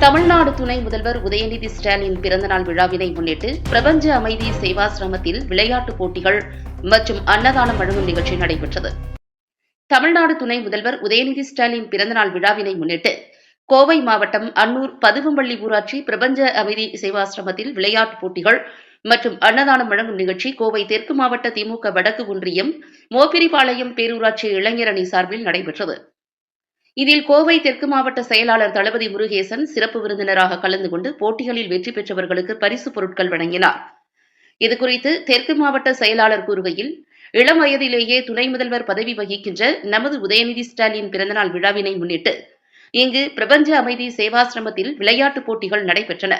தமிழ்நாடு துணை முதல்வர் உதயநிதி ஸ்டாலின் பிறந்தநாள் விழாவினை முன்னிட்டு பிரபஞ்ச அமைதி சேவாசிரமத்தில் விளையாட்டுப் போட்டிகள் மற்றும் அன்னதானம் வழங்கும் நிகழ்ச்சி நடைபெற்றது. தமிழ்நாடு துணை முதல்வர் உதயநிதி ஸ்டாலின் பிறந்தநாள் விழாவினை முன்னிட்டு கோவை மாவட்டம் அன்னூர் பதுவம்பள்ளி ஊராட்சி பிரபஞ்ச அமைதி சேவாசிரமத்தில் விளையாட்டுப் போட்டிகள் மற்றும் அன்னதானம் வழங்கும் நிகழ்ச்சி கோவை தெற்கு மாவட்ட திமுக வடக்கு ஒன்றியம் மோப்பிரிபாளையம் பேரூராட்சி இளைஞரணி சார்பில் நடைபெற்றது. இதில் கோவை தெற்கு மாவட்ட செயலாளர் தளபதி முருகேசன் சிறப்பு விருந்தினராக கலந்து கொண்டு போட்டிகளில் வெற்றி பெற்றவர்களுக்கு பரிசுப் பொருட்கள் வழங்கினார். இதுகுறித்து தெற்கு மாவட்ட செயலாளர் கூறுகையில் இளம் வயதிலேயே துணை முதல்வர் பதவி வகிக்கின்ற நமது உதயநிதி ஸ்டாலின் பிறந்தநாள் விழாவினை முன்னிட்டு இங்கு பிரபஞ்ச அமைதி சேவாசிரமத்தில் விளையாட்டுப் போட்டிகள் நடைபெற்றன.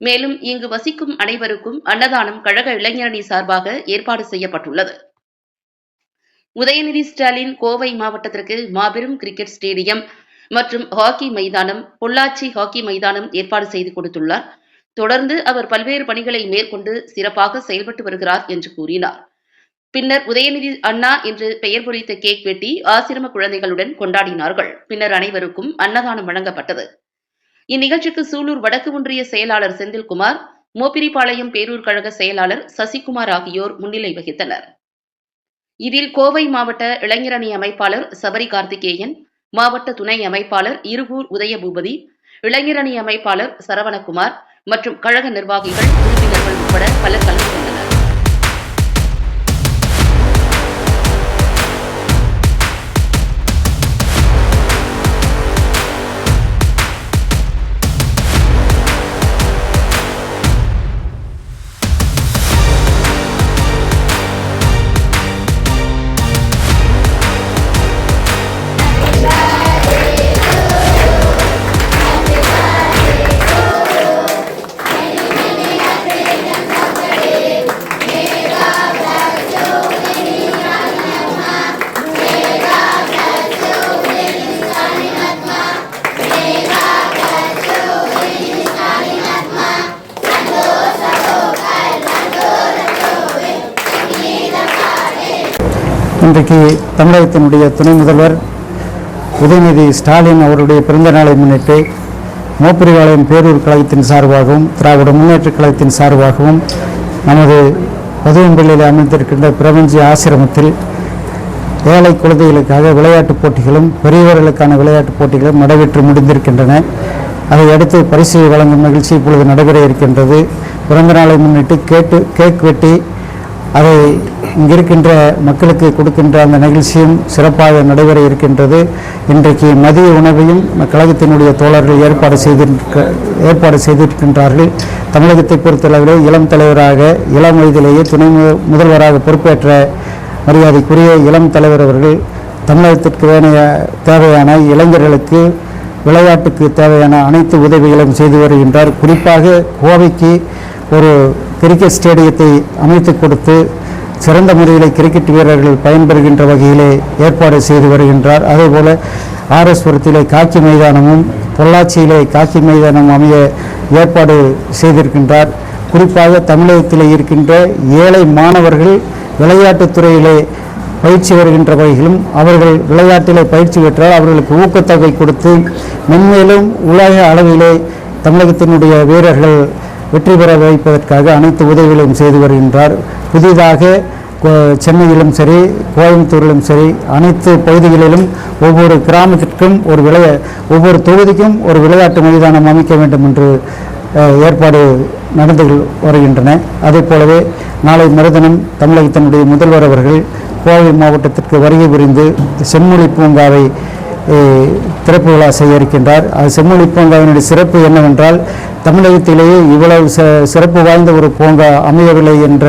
மேலும் இங்கு வசிக்கும் அனைவருக்கும் அன்னதானம் கழக இளைஞரணி சார்பாக ஏற்பாடு செய்யப்பட்டுள்ளது. உதயநிதி ஸ்டாலின் கோவை மாவட்டத்திற்கு மாபெரும் கிரிக்கெட் ஸ்டேடியம் மற்றும் ஹாக்கி மைதானம் பொள்ளாச்சி ஹாக்கி மைதானம் ஏற்பாடு செய்து கொடுத்துள்ளார். தொடர்ந்து அவர் பல்வேறு பணிகளை மேற்கொண்டு சிறப்பாக செயல்பட்டு வருகிறார் என்று கூறினார். பின்னர் உதயநிதி அண்ணா என்று பெயர் பொறித்த கேக் வெட்டி ஆசிரம குழந்தைகளுடன் கொண்டாடினார்கள். பின்னர் அனைவருக்கும் அன்னதானம் வழங்கப்பட்டது. இந்நிகழ்ச்சிக்கு சூலூர் வடக்கு ஒன்றிய செயலாளர் செந்தில்குமார் மோப்பிரிபாளையம் பேரூர் கழக செயலாளர் சசிகுமார் ஆகியோர் முன்னிலை வகித்தனர். இதில் கோவை மாவட்ட இளைஞரணி அமைப்பாளர் சபரி கார்த்திகேயன் மாவட்ட துணை அமைப்பாளர் இருகூர் உதயபூபதி இளைஞரணி அமைப்பாளர் சரவணகுமார் மற்றும் கழக நிர்வாகிகள் உறுப்பினர்கள் உட்பட பலர் கலந்து இன்றைக்கு தமிழகத்தினுடைய துணை முதல்வர் உதயநிதி ஸ்டாலின் அவருடைய பிறந்த நாளை முன்னிட்டு மோப்பிரிவாளையம் பேரூர் கழகத்தின் சார்பாகவும் திராவிட முன்னேற்ற கழகத்தின் சார்பாகவும் நமது பதுவம்பள்ளியில் அமைந்திருக்கின்ற பிரபஞ்ச ஆசிரமத்தில் ஏழை குழந்தைகளுக்காக விளையாட்டுப் போட்டிகளும் பெரியவர்களுக்கான விளையாட்டுப் போட்டிகளும் நடைபெற்று முடிந்திருக்கின்றன. அதை அடுத்து பரிசு வழங்கும் நிகழ்ச்சி இப்பொழுது நடைபெற இருக்கின்றது. பிறந்த நாளை முன்னிட்டு கேட்டு கேக் வெட்டி அதை இங்கிருக்கின்ற மக்களுக்கு கொடுக்கின்ற அந்த நிகழ்ச்சியும் சிறப்பாக நடைபெற இருக்கின்றது. இன்றைக்கு மதிய உணவையும் கழகத்தினுடைய தோழர்கள் ஏற்பாடு செய்திருக்க ஏற்பாடு செய்திருக்கின்றார்கள். தமிழகத்தை பொறுத்தளவிலே இளம் தலைவராக இளம் வயதிலேயே துணை முதல்வராக பொறுப்பேற்ற மரியாதைக்குரிய இளம் தலைவர் அவர்கள் தமிழகத்திற்கு வேணைய தேவையான இளைஞர்களுக்கு விளையாட்டுக்கு தேவையான அனைத்து உதவிகளும் செய்து வருகின்றார். குறிப்பாக கோவைக்கு ஒரு கிரிக்கெட் ஸ்டேடியத்தை அமைத்து கொடுத்து சிறந்த முறையில் கிரிக்கெட் வீரர்கள் பயன்பெறுகின்ற வகையிலே ஏற்பாடு செய்து வருகின்றார். அதேபோல ஆர்எஸ்புரத்திலே காக்கி மைதானமும் பொள்ளாச்சியிலே காக்கி மைதானம் அமைய ஏற்பாடு செய்திருக்கின்றார். குறிப்பாக தமிழகத்திலே இருக்கின்ற ஏழை மாணவர்கள் விளையாட்டுத் துறையிலே பயிற்சி வருகின்ற வகையிலும் அவர்கள் விளையாட்டிலே பயிற்சி பெற்றால் அவர்களுக்கு ஊக்கத்தொகை கொடுத்து மென்மேலும் உலக அளவிலே தமிழகத்தினுடைய வீரர்கள் வெற்றி பெற வைப்பதற்காக அனைத்து உதவிகளையும் செய்து வருகின்றார். புதிதாக சென்னையிலும் சரி கோயம்புத்தூரிலும் சரி அனைத்து பகுதிகளிலும் ஒவ்வொரு கிராமத்திற்கும் ஒரு விளைய ஒவ்வொரு தொகுதிக்கும் ஒரு விளையாட்டு மைதானம் அமைக்க வேண்டும் என்று ஏற்பாடு நடந்து வருகின்றன. அதே போலவே நாளை மறுதினம் தமிழகத்தினுடைய முதல்வர் அவர்கள் கோவை மாவட்டத்திற்கு வருகை புரிந்து செம்மொழி பூங்காவை திறப்பு விழா செய்ய இருக்கின்றார் அது செம்மொழி பூங்காவினுடைய சிறப்பு என்னவென்றால் தமிழகத்திலேயே இவ்வளவு ச- சிறப்பு வாய்ந்த ஒரு பூங்கா அமையவில்லை என்ற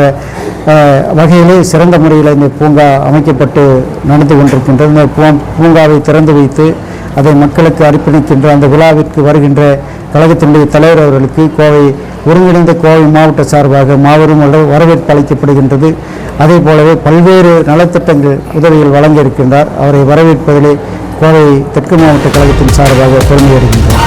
வகையிலே சிறந்த முறையில் இந்த பூங்கா அமைக்கப்பட்டு நடந்து கொண்டிருக்கின்றது. இந்த பூங்காவை திறந்து வைத்து அதை மக்களுக்கு அர்ப்பணிக்கின்ற அந்த விழாவிற்கு வருகின்ற கழகத்தினுடைய தலைவர் அவர்களுக்கு கோவை ஒருங்கிணைந்த கோவை மாவட்ட சார்பாக மாபெரும் வரவேற்பு அளிக்கப்படுகின்றது. அதே போலவே பல்வேறு நலத்திட்டங்கள் உதவிகள் வழங்க இருக்கின்றார். அவரை வரவேற்பதிலே கோவை தெற்கு மாவட்ட கழகத்தின் சார்பாக பெருமை அடைகின்றோம்.